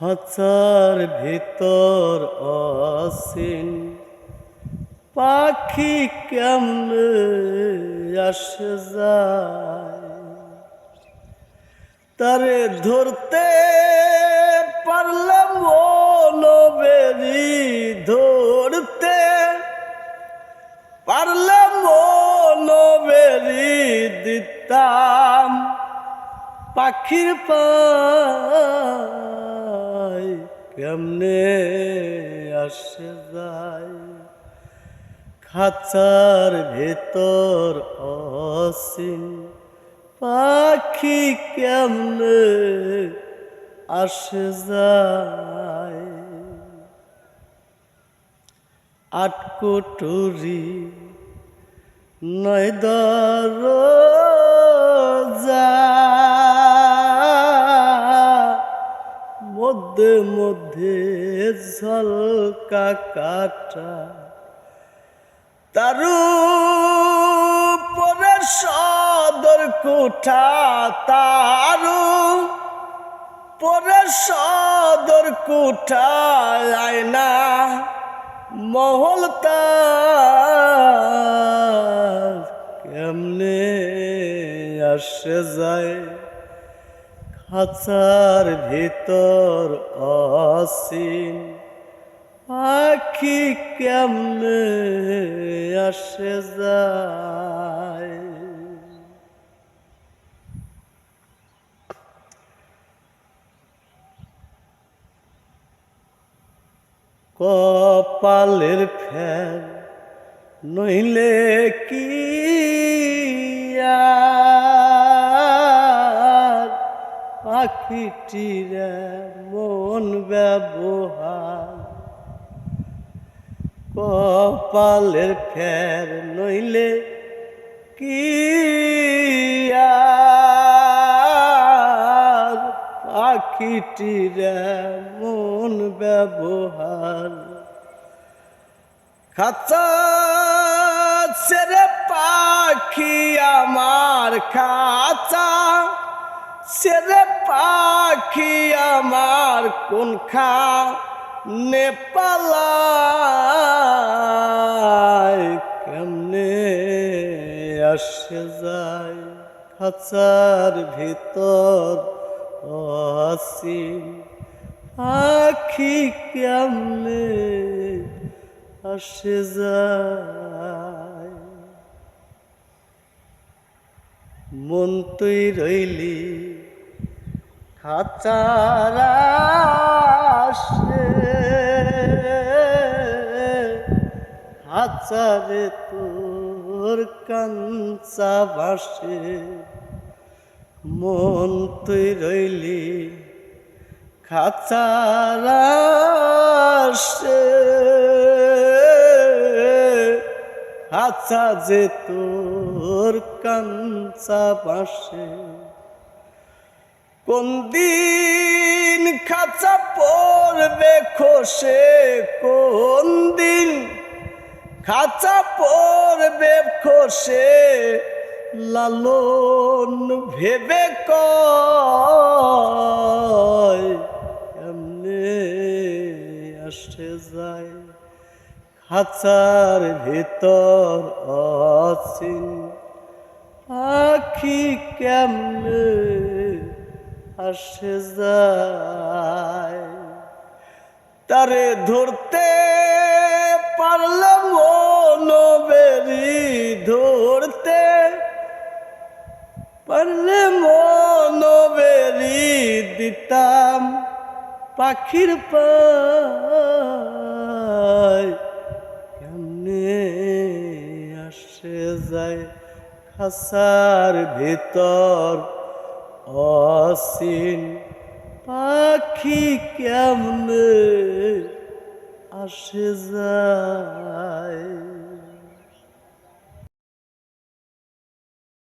খাঁচার ভিতর অসীন পাখি কেমনে আসে যায়? তারে ধরতে পারলে মন বেরি ধরতে। পারলে মন বেরি দিতাম পাখির পাই কেমনে আসে যায়? খাঁচার ভেতর অসীম পাখি কেমনে আসে যায়? আটকুটুরি নয় দরজা মধ্যে মধ্যে ঝলকা কাটা। তারু পরে সদর কোঠা, তারু পরে সদর কোঠা, আয়না, মহল তার কেমনে আসে যায়? খাঁচার ভিতর অসীম। পাখি কেমনে আসে যায়? কপালের ফ্যান নইলে কি পাখিটির মন ব্যবহার। কপালের ফের নইলে কি পাখিটির মন ব্যবহার। খাঁচা ছেড়ে পাখি আমার খাঁচা। ছেড়ে পাখি আমার কোন খা নেপালায় কেমনে আসে যায় খাঁচার ভিতর অসীম আখি কেমনে আসে যায়? মন তুই রইলি খাচারা খাচারে তোর কাঞ্চা বাসে মন তুই রইলি খাচারা খাচা যে তোর কাঞ্চা বাসে কোন দিন খাঁচা পড়বে খসে, কোন দিন খাঁচা পড়বে খসে, লালন ভেবে কয় এমনে আসে যায় খাঁচার ভিতর অচিন পাখি কেমনে আসে যায়। তারে ধরতে পারলে মন বেরি ধরতে। পারলে মন বেরি দিতাম পাখির পায়। কেমনে আসে যায় খাসার ভিতর অসীন পাখি কেমনে আসে যায়?